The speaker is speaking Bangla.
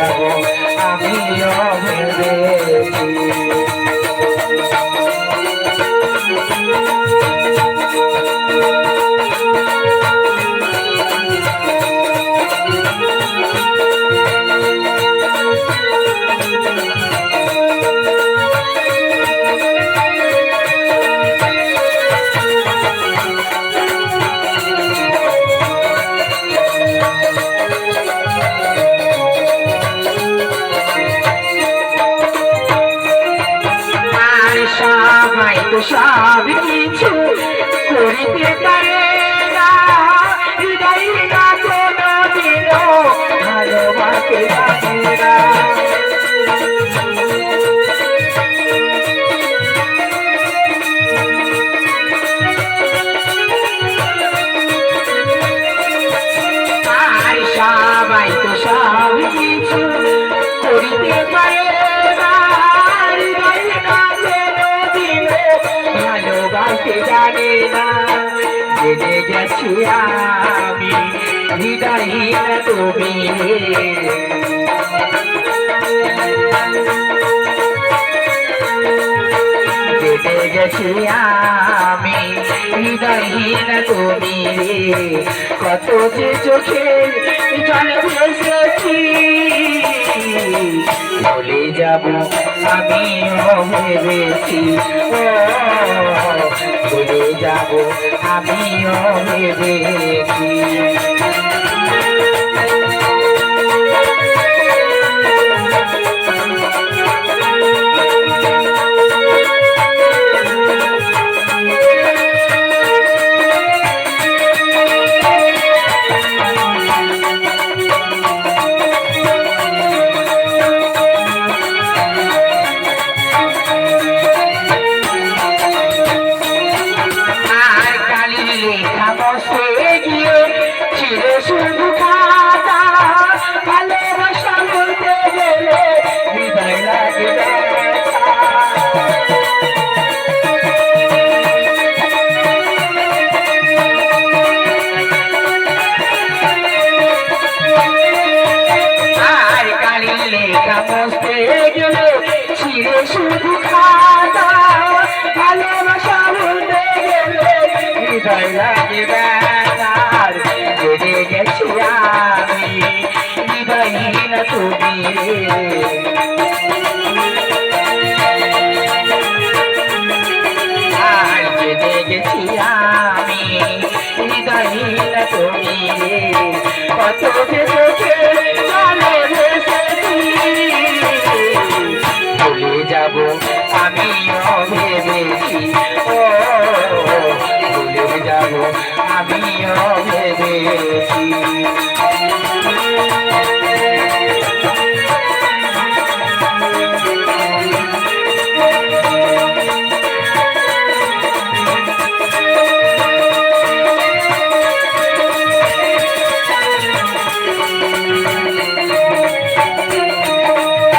যাব আমিও সবাই তো সব কিছু করিতে পারে না হৃদয় না কোনো দিনও ভালোবাসে না। সবাই তো সব কিছু করিতে পারে জেনে গেছি আমি। হৃদয়হীন তুমি জেনে গেছি আমি হৃদয়হীন তুমি কত যে চোখে জল ভেসেছি বলে যাব আমি ভেবেছি ও যাব আমিও ভেবেছি। শুধু খাতা ভালোবাসা বলতে গেলে। হৃদয় লাগে ব্যথার